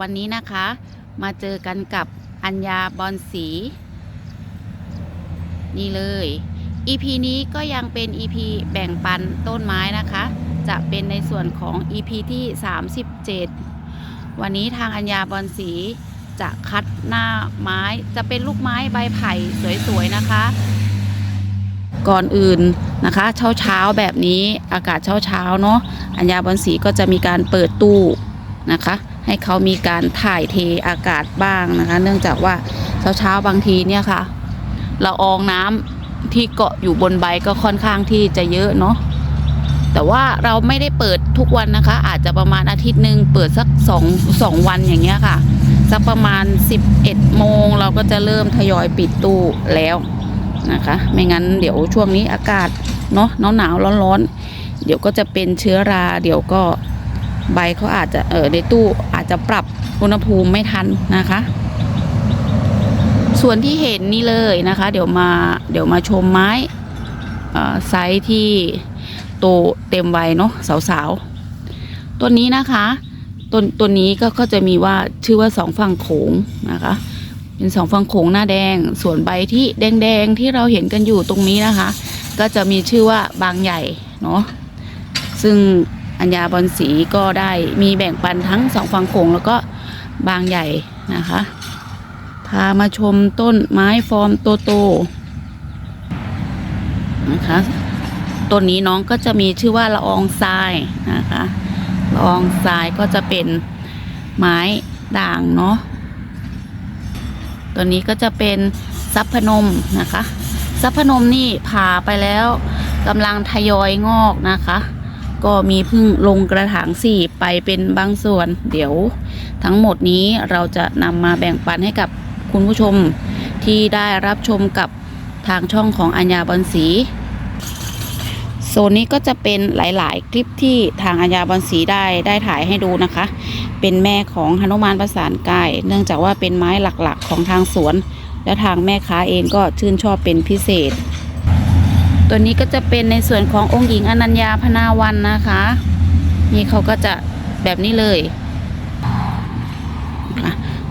วันนี้นะคะ มาเจอกันกับอัญญาบอลสี นี่เลย EP นี้ก็ยังเป็น EP แบ่งปันต้นไม้นะคะ จะเป็นในส่วนของ EP ที่ 37 วันนี้ทางอัญญาบอลสีจะคัดหน้าไม้จะเป็นลูกไม้ใบไผ่สวยๆนะคะ ก่อนอื่นนะคะเช้าเช้าๆแบบนี้อากาศเช้าเช้าๆเนาะอัญญาบอลสีก็จะมีการเปิดตู้นะคะ ให้เขามีการถ่ายเทอากาศบ้างนะคะ เนื่องจากว่าเช้าๆบางทีเนี่ยค่ะละอองน้ำที่เกาะอยู่บนใบก็ค่อนข้างที่จะเยอะเนาะแต่ว่าเราไม่ได้เปิดทุกวันนะคะ อาจจะประมาณอาทิตย์หนึ่งเปิดสักสองสองวันอย่างเงี้ยค่ะ สักประมาณ 11โมงเราก็จะเริ่มทยอยปิดตู้แล้วนะคะ ไม่งั้นเดี๋ยวช่วงนี้อากาศเนาะหนาวหนาวร้อนร้อนๆเดี๋ยวก็จะเป็นเชื้อรา เดี๋ยวก็ ใบเขาอาจจะเออในตู้อาจจะปรับอุณหภูมิไม่ทันนะคะ ส่วนที่เห็นนี่เลยนะคะ เดี๋ยวมาเดี๋ยวมาชมไม้ไซส์ที่โตเต็มวัยเนาะสาวๆต้นนี้นะคะต้นต้นนี้ก็ก็จะมีว่าชื่อว่าสองฝั่งโขงนะคะ เป็นสองฝั่งโขงหน้าแดง ส่วนใบที่แดงๆที่เราเห็นกันอยู่ตรงนี้นะคะ ก็จะมีชื่อว่าบางใหญ่เนาะซึ่ง อัญญาบอลสีก็ได้มีแบ่งปันทั้งสองฝั่งโขงแล้วก็บางใหญ่นะคะ พามาชมต้นไม้ฟอร์มโตๆนะคะต้นนี้น้องก็จะมีชื่อว่าละอองทรายนะคะละอองทรายก็จะเป็นไม้ด่างเนาะตัวนี้ก็จะเป็นซับพนมนะคะซับพนมนี่ผ่าไปแล้วกำลังทยอยงอกนะคะ ก็มีพึ่งลงกระถางสี่ไปเป็นบางส่วน เดี๋ยวทั้งหมดนี้เราจะนำมาแบ่งปันให้กับคุณผู้ชมที่ได้รับชมกับทางช่องของอัญญาบอลสีโซนนี้ก็จะเป็นหลาย ๆ คลิปที่ทางอัญญาบอลสีได้ได้ถ่ายให้ดูนะคะ เป็นแม่ของหนุมานประสานกาย เนื่องจากว่าเป็นไม้หลัก ๆ ของทางสวน และทางแม่ค้าเองก็ชื่นชอบเป็นพิเศษ ตัวนี้ก็จะเป็นในส่วนขององค์หญิงอนัญญาพนาวันนะคะ นี่เขาก็จะแบบนี้เลย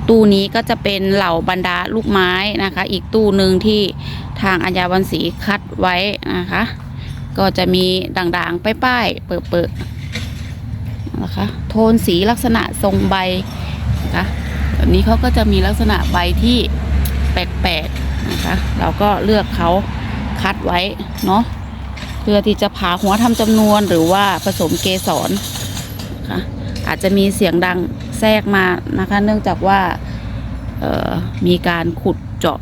ตู้นี้ก็จะเป็นเหล่าบรรดาลูกไม้นะคะ อีกตู้หนึ่งที่ทางอัญญาวันศรีคัดไว้นะคะ ก็จะมีด่างๆป้ายๆเปิดๆนะคะ โทนสีลักษณะทรงใบนะคะแบบนี้เขาก็จะมีลักษณะใบที่แปลกๆนะคะ เราก็เลือกเขา คัดไว้เนาะเพื่อที่จะผ่าหัวทำจำนวนหรือว่าผสมเกสรนะคะอาจจะมีเสียงดังแทรกมานะคะ เนื่องจากว่ามีการขุดเจาะ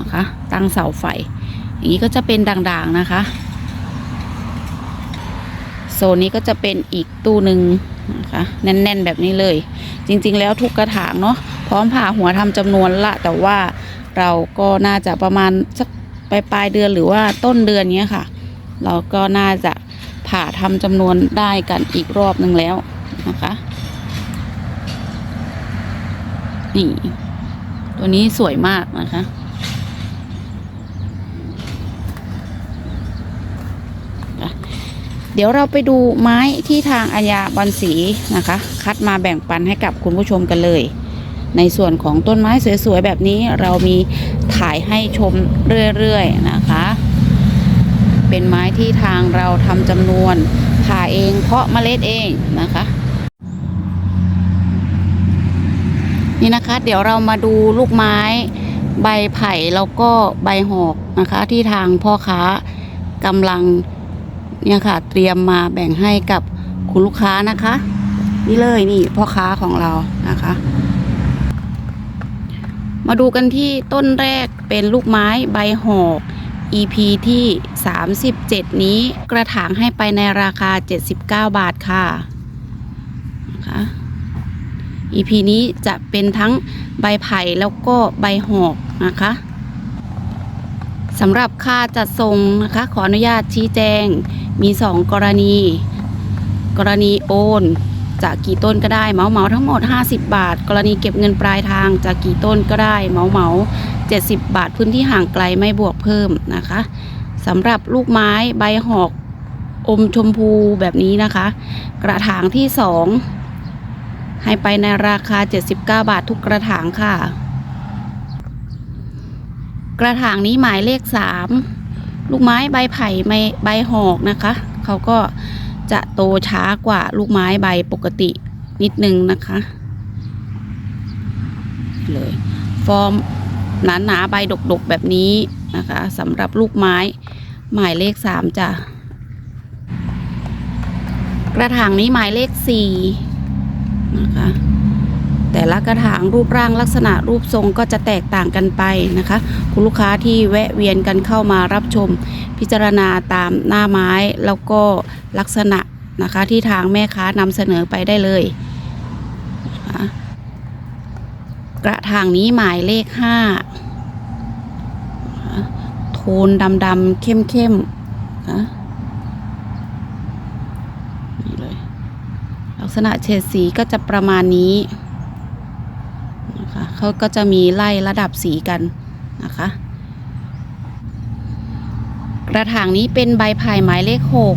นะคะตั้งเสาไฟ อย่างนี้ก็จะเป็นด่างๆนะคะ โซนนี้ก็จะเป็นอีกตู้หนึ่งนะคะแน่นๆแบบนี้เลย จริงๆแล้วทุกกระถางเนาะพร้อมผ่าหัวทำจำนวนละ แต่ว่าเราก็น่าจะประมาณสัก ปลายปลายเดือนหรือว่าต้นเดือนเนี้ยค่ะ เราก็น่าจะผ่าทำจำนวนได้กันอีกรอบหนึ่งแล้วนะคะนี่ตัวนี้สวยมากนะคะเดี๋ยวเราไปดูไม้ที่ทางอาญาบอลสีนะคะ คัดมาแบ่งปันให้กับคุณผู้ชมกันเลย ในส่วนของต้นไม้สวยๆแบบนี้เรามีถ่ายให้ชมเรื่อยๆนะคะ เป็นไม้ที่ทางเราทำจำนวนผ่าเองเพาะเมล็ดเองนะคะนี่นะคะ เดี๋ยวเรามาดูลูกไม้ใบไผ่แล้วก็ใบหอกนะคะ ที่ทางพ่อค้ากำลังเนี่ยค่ะเตรียมมาแบ่งให้กับคุณลูกค้านะคะ นี่เลยนี่พ่อค้าของเรานะคะ มาดูกันที่ต้นแรกเป็นลูกไม้ใบหอก EP ที่ 37 นี้กระถางให้ไปในราคา 79 บาทค่ะนะคะ EP นี้จะเป็นทั้งใบไผ่แล้วก็ใบหอกนะคะสำหรับค่าจัดส่งนะคะ ขออนุญาตชี้แจงมี 2 กรณี กรณีโอน จะกี่ต้นก็ได้เหมาเหมาทั้งหมด 50 บาท กรณีเก็บเงินปลายทางจะกี่ต้นก็ได้เหมาเหมา70 บาท พื้นที่ห่างไกลไม่บวกเพิ่มนะคะสำหรับลูกไม้ใบหอกอมชมพูแบบนี้นะคะ กระถางที่ 2 ให้ไปในราคา 79 บาททุกกระถางค่ะ กระถางนี้หมายเลข 3 ลูกไม้ใบไผ่ใบหอกนะคะ เขาก็ จะโตช้ากว่าลูกไม้ใบปกตินิดนึงนะคะ เลย ฟอร์มหนาหนาๆใบดกๆแบบนี้นะคะสำหรับลูกไม้หมายเลขสามจ้ะกระถางนี้หมายเลขสี่นะคะ แต่ละกระถางรูปร่างลักษณะรูปทรงก็จะแตกต่างกันไปนะคะ คุณลูกค้าที่แวะเวียนกันเข้ามารับชม พิจารณาตามหน้าไม้แล้วก็ลักษณะนะคะที่ทางแม่ค้านำเสนอไปได้เลยะกระถางนี้หมายเลขห้าโทนดำๆเข้มๆนะนี่เลยลักษณะเฉดสีก็จะประมาณนี้ เขาก็จะมีไล่ระดับสีกันนะคะ กระถางนี้เป็นใบไผ่หมายเลขหก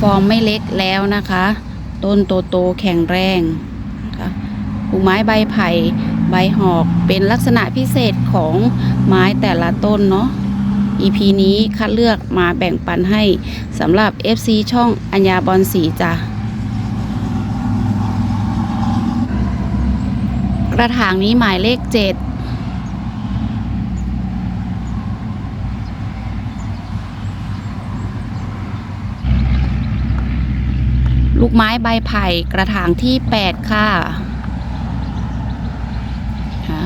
ฟอร์มไม่เล็กแล้วนะคะ ต้นโตๆแข็งแรงนะคะปลูกไม้ใบไผ่ใบหอกเป็นลักษณะพิเศษของไม้แต่ละต้นเนาะ EP นี้คัดเลือกมาแบ่งปันให้สำหรับ FC ช่องอัญญาบอลสีจ้ะ ระถางนี้หมายเลขเจ็ดลูกไม้ใบไผ่กระถางที่ 8 ค่ะะ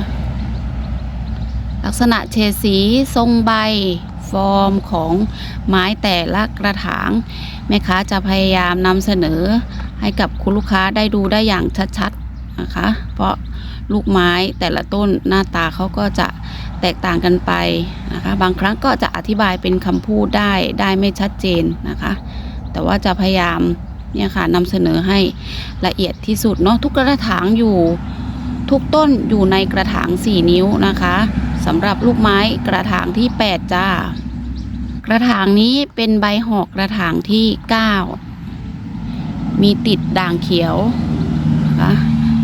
ลักษณะเฉดสีทรงใบ ฟอร์มของไม้แต่ละกระถาง แม่ค้าจะพยายามนำเสนอให้กับคุณลูกค้าได้ดูได้อย่างชัด ๆ นะคะ เพราะลูกไม้แต่ละต้นหน้าตาเขาก็จะแตกต่างกันไปนะคะ บางครั้งก็จะอธิบายเป็นคำพูดได้ได้ไม่ชัดเจนนะคะ แต่ว่าจะพยายามเนี่ยค่ะนำเสนอให้ละเอียดที่สุดเนาะทุกกระถางอยู่ทุกต้นอยู่ในกระถาง 4 นิ้วนะคะสำหรับลูกไม้กระถางที่ 8 จ้า กระถางนี้เป็นใบหอกกระถางที่ 9 มีติดด่างเขียวนะคะ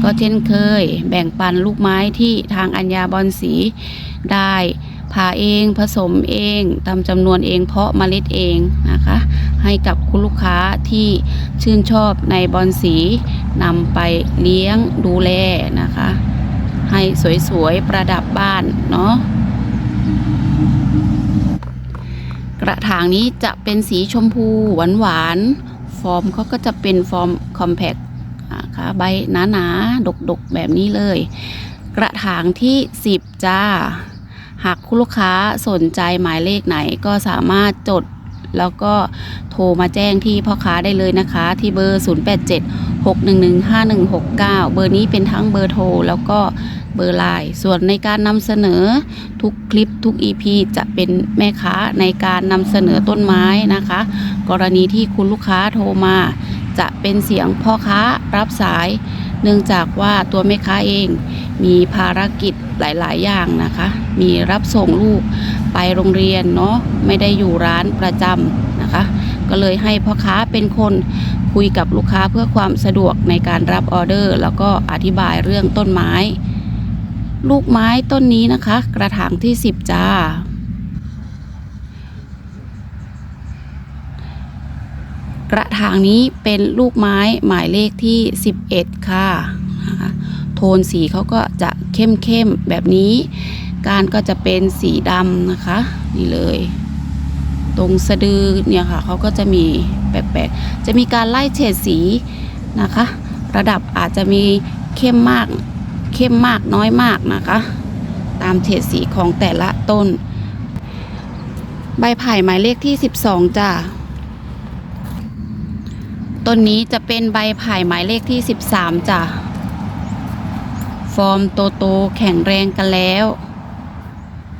ก็เช่นเคย แบ่งปันลูกไม้ที่ทางอัญญาบอลสีได้ผ่าเองผสมเองทำจำนวนเองเพาะเมล็ดเองนะคะ ให้กับคุณลูกค้าที่ชื่นชอบในบอลสีนำไปเลี้ยงดูแลนะคะ ให้สวยๆประดับบ้านเนาะกระถางนี้จะเป็นสีชมพูหวานๆฟอร์มเขาก็จะเป็นฟอร์มคอมแพค คะ ใบหนาๆดกๆแบบนี้เลย กระถางที่ 10 จ้า หากคุณลูกค้าสนใจหมายเลขไหนก็สามารถจดแล้วก็โทรมาแจ้งที่พ่อค้าได้เลยนะคะ ที่เบอร์ 087 611 5169 เบอร์นี้เป็นทั้งเบอร์โทรแล้วก็เบอร์ไลน์ส่วนในการนำเสนอทุกคลิปทุก EP จะเป็นแม่ค้าในการนำเสนอต้นไม้นะคะ กรณีที่คุณลูกค้าโทรมา จะเป็นเสียงพ่อค้ารับสาย เนื่องจากว่าตัวแม่ค้าเองมีภารกิจหลาย ๆ อย่างนะคะ มีรับส่งลูกไปโรงเรียนเนาะไม่ได้อยู่ร้านประจำนะคะ ก็เลยให้พ่อค้าเป็นคนคุยกับลูกค้าเพื่อความสะดวกในการรับออเดอร์ แล้วก็อธิบายเรื่องต้นไม้ ลูกไม้ต้นนี้นะคะ กระถางที่ 10 จ้า กระถางนี้เป็นลูกไม้หมายเลขที่ 11 ค่ะนะคะโทนสีเขาก็จะเข้มๆแบบนี้ การก็จะเป็นสีดำนะคะ นี่เลย ตรงสะดือเนี่ยค่ะเขาก็จะมีแปลกๆ จะมีการไล่เฉดสีนะคะ ระดับอาจจะมีเข้มมากเข้มมากน้อยมากนะคะ ตามเฉดสีของแต่ละต้น ใบไผ่หมายเลขที่ 12จ้า ต้นนี้จะเป็นใบไผ่หมายเลขที่ 13จ้ะ ฟอร์มโตโตแข็งแรงกันแล้ว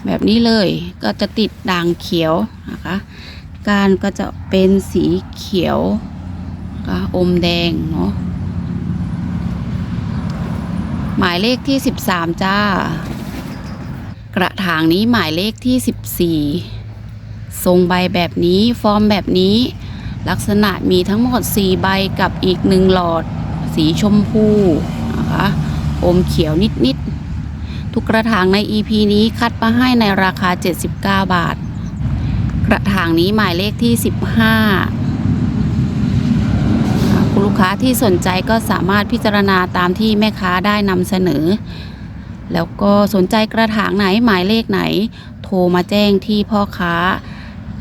แบบนี้เลยก็จะติดด่างเขียวนะคะการก็จะเป็นสีเขียวนะคะอมแดงเนาะหมายเลขที่ 13 จ้า กระถางนี้หมายเลขที่ 14 ทรงใบแบบนี้ฟอร์มแบบนี้ ลักษณะมีทั้งหมด 4 ใบกับอีก 1 หลอด สีชมพูนะคะอมเขียวนิด ๆ ทุกกระถางใน EP นี้คัดมาให้ในราคา 79 บาท กระถางนี้หมายเลขที่ 15 คุณลูกค้าที่สนใจก็สามารถพิจารณาตามที่แม่ค้าได้นำเสนอ แล้วก็สนใจกระถางไหนหมายเลขไหน โทรมาแจ้งที่พ่อค้า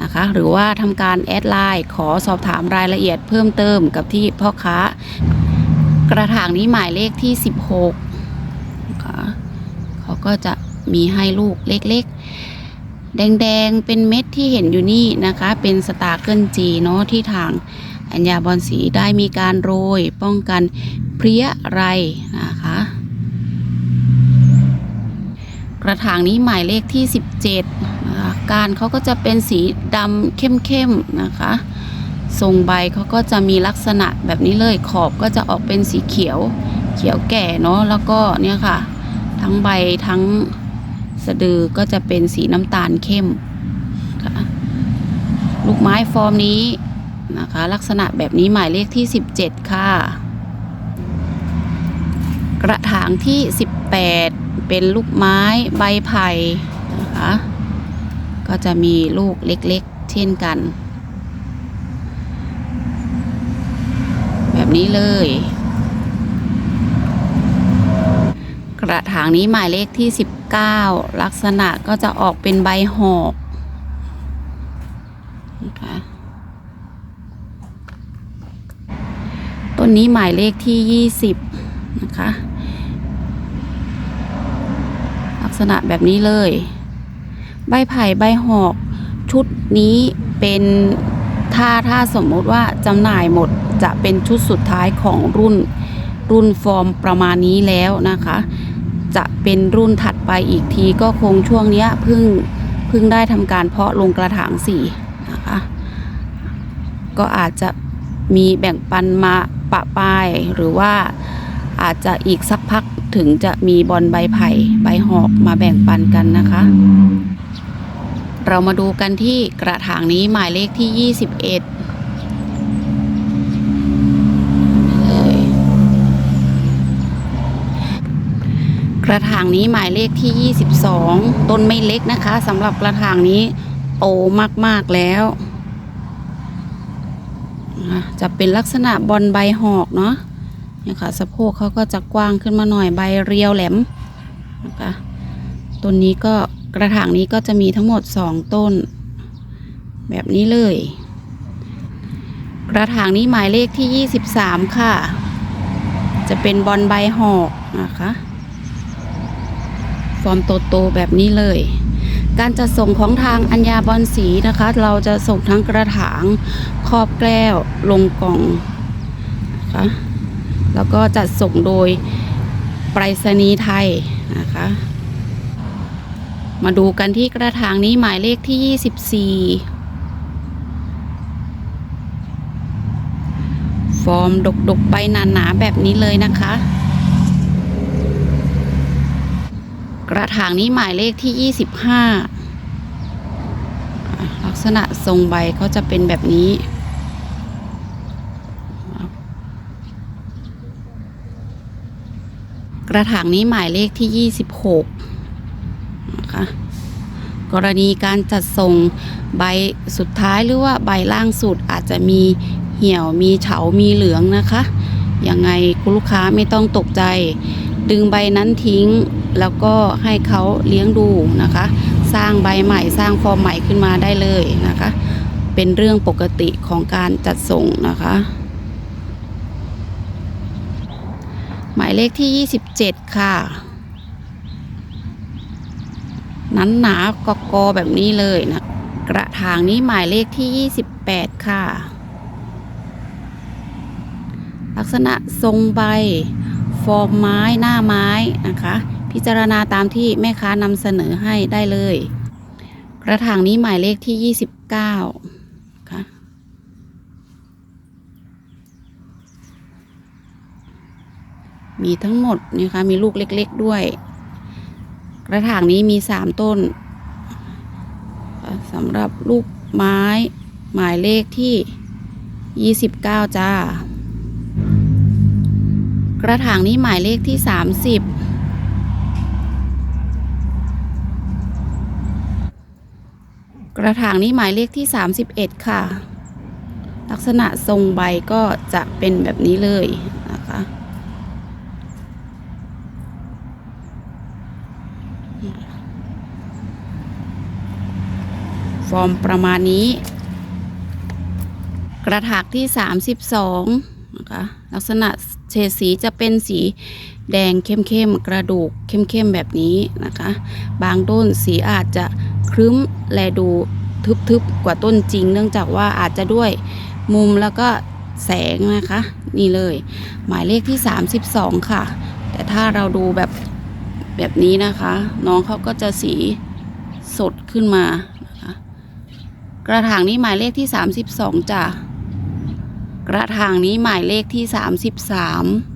นะคะหรือว่าทำการแอดไลน์ขอสอบถามรายละเอียดเพิ่มเติมกับที่พ่อค้า กระถางนี้หมายเลขที่ 16นะคะเขาก็จะมีให้ลูกเล็กๆ แดงๆ เป็นเม็ดที่เห็นอยู่นี่นะคะ เป็นสตาร์เกิลจีเนาะที่ทางอัญญาบอลสีได้มีการโรย ป้องกันเพลี้ยไรนะคะ ก ระถางนี้หมายเลขที่ 17นะคะการเขาก็จะเป็นสีดำเข้มๆนะคะทรงใบเขาก็จะมีลักษณะแบบนี้เลยขอบก็จะออกเป็นสีเขียว เขียวแก่เนาะแล้วก็เนี่ยค่ะ ทั้งใบทั้งสะดือก็จะเป็นสีน้ำตาลเข้มค่ะลูกไม้ฟอร์มนี้นะคะ ลักษณะแบบนี้หมายเลขที่ 17 ค่ะ กระถางที่ 18 เป็นลูกไม้ใบไผ่นะคะก็จะมีลูกเล็กๆ เช่นกัน แบบนี้เลย กระถางนี้หมายเลขที่ 19 ลักษณะก็จะออกเป็นใบหอกนะคะต้นนี้หมายเลขที่ 20 นะคะ ลัก ษณะแบบนี้เลย ใบไผ่ใบหอก ชุดนี้เป็นถ้าถ้าสมมุติว่าจำหน่ายหมดจะเป็นชุดสุดท้ายของรุ่นรุ่นฟอร์มประมาณนี้แล้วนะคะ จะเป็นรุ่นถัดไปอีกทีก็คงช่วงเนี้ยเพิ่งเพิ่งได้ทำการเพาะลงกระถางสีนะคะก็อาจจะมีแบ่งปันมาปะปายหรือว่าอาจจะอีกสักพัก ถึงจะมีบอลใบไผ่ใบหอกมาแบ่งปันกันนะคะ เรามาดูกันที่กระถางนี้หมายเลขที่ 21กระถางนี้หมายเลขที่ 22 ต้นไม่เล็กนะคะสำหรับกระถางนี้โตมาก ๆ แล้ว จะเป็นลักษณะบอลใบหอกเนาะ นี่ค่ะสะโพกเขาก็จะกว้างขึ้นมาหน่อยใบเรียวแหลมนะคะต้นนี้ก็กระถางนี้ก็จะมีทั้งหมด 2 ต้น แบบนี้เลย กระถางนี้หมายเลขที่ 23 ค่ะ จะเป็นบอลใบหอกนะคะฟอร์มโตๆแบบนี้เลย การจัดส่งของทางอัญญาบอลสีนะคะ เราจะส่งทั้งกระถางครอบแก้วลงกล่องนะคะ แล้วก็จัดส่งโดยไปรษณีย์ไทยนะคะ มาดูกันที่กระถางนี้หมายเลขที่ 24 ฟอร์มดกๆใบหนาๆแบบนี้เลยนะคะ กระถางนี้หมายเลขที่ 25 ลักษณะทรงใบเขาจะเป็นแบบนี้ ระถางนี้หมายเลขที่ 26นะคะกรณีการจัดส่งใบสุดท้ายหรือว่าใบล่างสุดอาจจะมีเหี่ยวมีเฉา มีเหลืองนะคะ ยังไงคุณลูกค้าไม่ต้องตกใจ ดึงใบนั้นทิ้ง แล้วก็ให้เขาเลี้ยงดูนะคะ สร้างใบใหม่สร้างฟอร์มใหม่ขึ้นมาได้เลยนะคะ เป็นเรื่องปกติของการจัดส่งนะคะ หมายเลขที่ 27 ค่ะ นั้นหนากอกอแบบนี้เลยนะ กระถางนี้หมายเลขที่ 28 ค่ะ ลักษณะทรงใบ ฟอร์มไม้หน้าไม้นะคะ พิจารณาตามที่แม่ค้านำเสนอให้ได้เลย กระถางนี้หมายเลขที่ 29 ค่ะ มีทั้งหมดนะคะมีลูกเล็ก ๆด้วย กระถางนี้มีสามต้นสำหรับลูกไม้หมายเลขที่ยี่สิบเก้าจ้า กระถางนี้หมายเลขที่สามสิบกระถางนี้หมายเลขที่สามสิบเอ็ดค่ะ ลักษณะทรงใบก็จะเป็นแบบนี้เลยนะคะ ฟอร์มประมาณนี้ กระถางที่ 32นะคะลักษณะเฉดสีจะเป็นสีแดงเข้มๆกระดูกเข้มๆแบบนี้นะคะ บางต้นสีอาจจะครึ้มแลดูทึบๆกว่าต้นจริง เนื่องจากว่าอาจจะด้วยมุมแล้วก็แสงนะคะ นี่เลย หมายเลขที่ 32 ค่ะ แต่ถ้าเราดูแบบแบบนี้นะคะ น้องเขาก็จะสีสดขึ้นมา กระถางนี้หมายเลขที่ 32จ้ะกระถางนี้หมายเลขที่ 33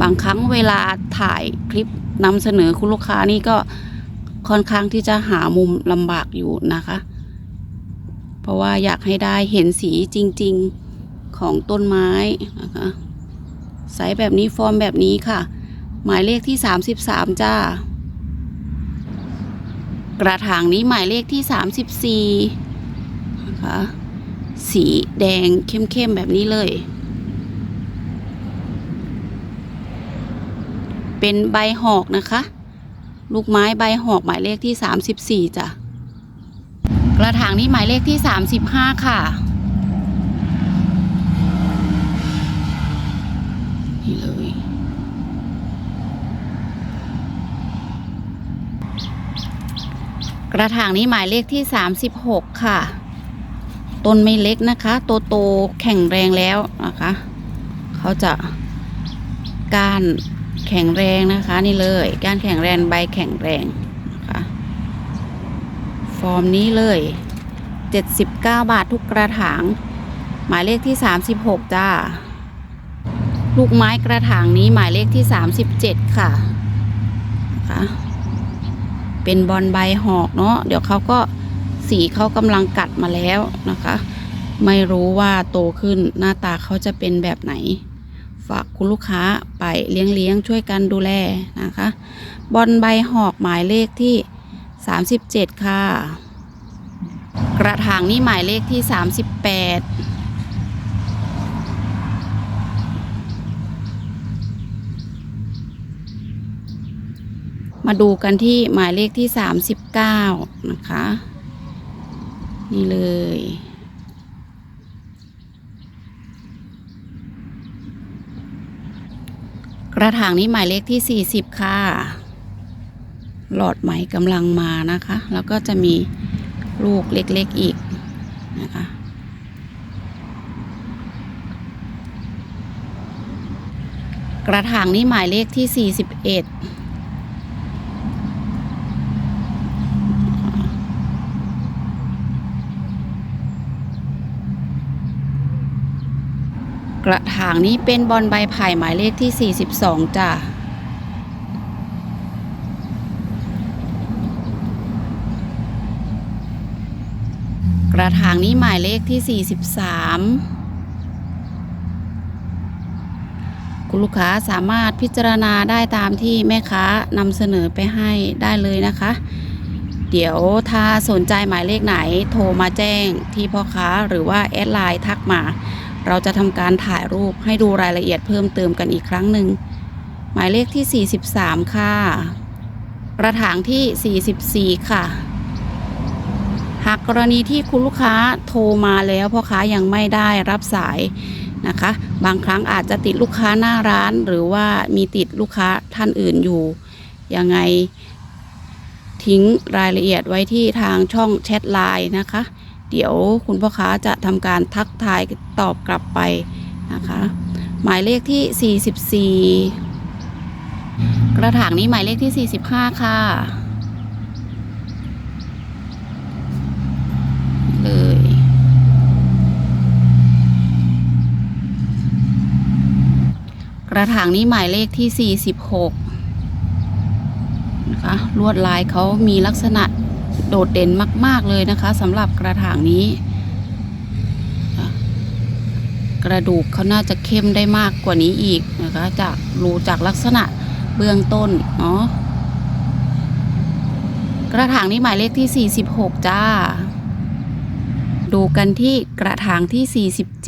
บางครั้งเวลาถ่ายคลิปนำเสนอคุณลูกค้านี่ก็ค่อนข้างที่จะหามุมลำบากอยู่นะคะ เพราะว่าอยากให้ได้เห็นสีจริงๆของต้นไม้นะคะไซส์แบบนี้ฟอร์มแบบนี้ค่ะ หมายเลขที่ 33 จ้า กระถางนี้หมายเลขที่ 34นะคะสีแดงเข้มๆแบบนี้เลย เป็นใบหอกนะคะ ลูกไม้ใบหอกหมายเลขที่ 34 จ้ะ กระถางนี้หมายเลขที่ 35 ค่ะนี่เลย กระถางนี้หมายเลขที่ 36 ค่ะ ต้นไม่เล็กนะคะ โตโตแข็งแรงแล้วนะคะ เขาจะก้านแข็งแรงนะคะ นี่เลยก้านแข็งแรงใบแข็งแรงนะคะฟอร์มนี้เลย 79 บาททุกกระถาง หมายเลขที่ 36 จ้า ลูกไม้กระถางนี้หมายเลขที่ 37 ค่ะนะคะ เป็นบอลใบหอกเนาะเดี๋ยวเขาก็สีเขากำลังกัดมาแล้วนะคะ ไม่รู้ว่าโตขึ้นหน้าตาเขาจะเป็นแบบไหน ฝากคุณลูกค้าไปเลี้ยงเลี้ยงช่วยกันดูแลนะคะ บอลใบหอกหมายเลขที่ 37 ค่ะ กระถางนี่หมายเลขที่ 38 มาดูกันที่หมายเลขที่ 39 นะคะ นี่เลย กระถางนี้หมายเลขที่ 40 ค่ะ หลอดไหมกำลังมานะคะ แล้วก็จะมีลูกเล็กๆอีกนะคะกระถางนี้หมายเลขที่ 41 กระถางนี้เป็นบอลใบไผ่หมายเลขที่ 42 จ้ะกระถางนี้หมายเลขที่ 43 คุณลูกค้าสามารถพิจารณาได้ตามที่แม่ค้านำเสนอไปให้ได้เลยนะคะ เดี๋ยวถ้าสนใจหมายเลขไหนโทรมาแจ้งที่พ่อค้าหรือว่าแอดไลน์ทักมา เราจะทำการถ่ายรูปให้ดูรายละเอียดเพิ่มเติมกันอีกครั้งหนึ่ง หมายเลขที่ 43 ค่ะ กระถางที่ 44 ค่ะ หากกรณีที่คุณลูกค้าโทรมาแล้วพ่อค้ายังไม่ได้รับสายนะคะ บางครั้งอาจจะติดลูกค้าหน้าร้าน หรือว่ามีติดลูกค้าท่านอื่นอยู่ ยังไงทิ้งรายละเอียดไว้ที่ทางช่องแชทไลน์นะคะ เดี๋ยวคุณพ่อค้าจะทำการทักทายตอบกลับไปนะคะ หมายเลขที่ 44 กระถางนี้หมายเลขที่ 45 ค่ะ เลยกระถางนี้หมายเลขที่ 46 นะคะลวดลายเขามีลักษณะ โดดเด่นมาก ๆ เลยนะคะสำหรับกระถางนี้ กระดูกเขาน่าจะเข้มได้มากกว่านี้อีกนะคะ จากรูจากลักษณะเบื้องต้นเนาะกระถางนี้หมายเลขที่ 46 จ้า ดูกันที่กระถางที่ 47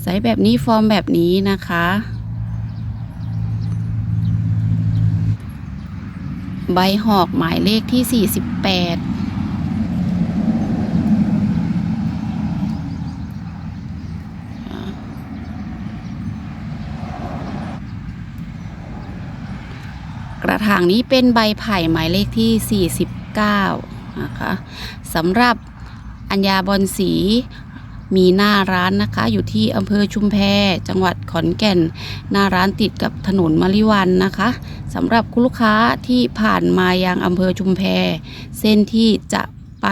ไซส์แบบนี้ฟอร์มแบบนี้นะคะ ใบหอกหมายเลขที่ 48กระถางนี้เป็นใบไผ่หมายเลขที่ 49 นะคะสำหรับอัญญาบอนสี มีหน้าร้านนะคะ อยู่ที่อำเภอชุมแพจังหวัดขอนแก่น หน้าร้านติดกับถนนมะลิวันนะคะสำหรับคุณลูกค้าที่ผ่านมายังอำเภอชุมแพ เส้นที่จะไป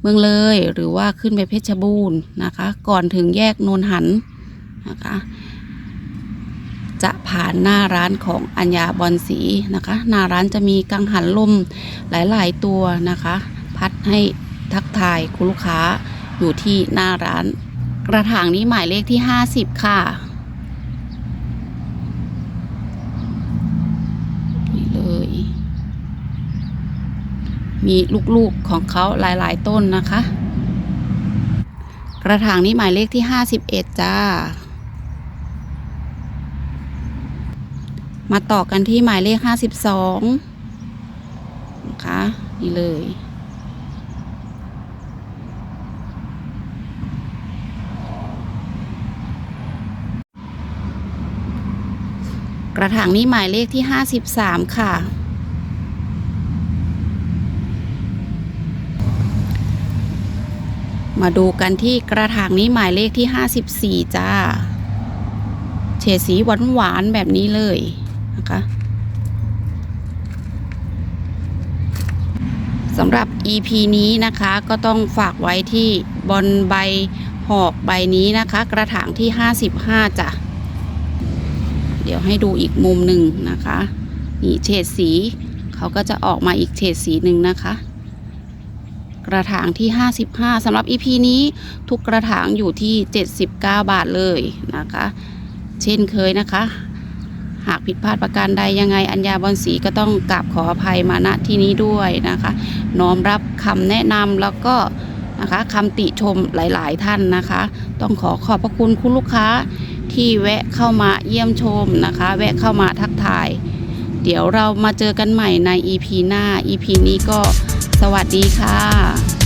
เมืองเลยหรือว่าขึ้นไปเพชรบูรณ์นะคะ ก่อนถึงแยกโนนหันนะคะจะผ่านหน้าร้านของอัญญาบอนสีนะคะ หน้าร้านจะมีกังหันลมหลาย ๆ ตัวนะคะ พัดให้ทักทายคุณลูกค้า อยู่ที่หน้าร้าน กระถางนี้หมายเลขที่ 50 ค่ะนี่เลย มีลูกๆของเขาหลายๆต้นนะคะ กระถางนี้หมายเลขที่ 51 จ้า มาต่อกันที่หมายเลข 52นะคะนี่เลย กระถางนี้หมายเลขที่ 53 ค่ะ มาดูกันที่กระถางนี้หมายเลขที่ 54 จ้า เฉดสีหวานๆแบบนี้เลยนะคะสำหรับ EP นี้นะคะก็ต้องฝากไว้ที่บอลใบหอกใบนี้นะคะ กระถางที่ 55จ้ะ ดี๋ยวให้ดูอีกมุมหนึ่งนะคะนี่เฉดสีเขาก็จะออกมาอีกเฉดสีหนึ่งนะคะ กระถางที่ 55สำหรับ EP นี้ทุกกระถางอยู่ที่ 79 บาทเลยนะคะ เช่นเคยนะคะ หากผิดพลาดประการใดยังไงอัญญาบอนสีก็ต้องกราบขออภัยมาณที่นี้ด้วยนะคะ น้อมรับคำแนะนำแล้วก็นะคะคำติชมหลาย ๆ ท่านนะคะ ต้องขอขอบพระคุณคุณลูกค้า ที่แวะเข้ามาเยี่ยมชมนะคะ แวะเข้ามาทักทาย เดี๋ยวเรามาเจอกันใหม่ใน EP หน้า EP นี้ก็สวัสดีค่ะ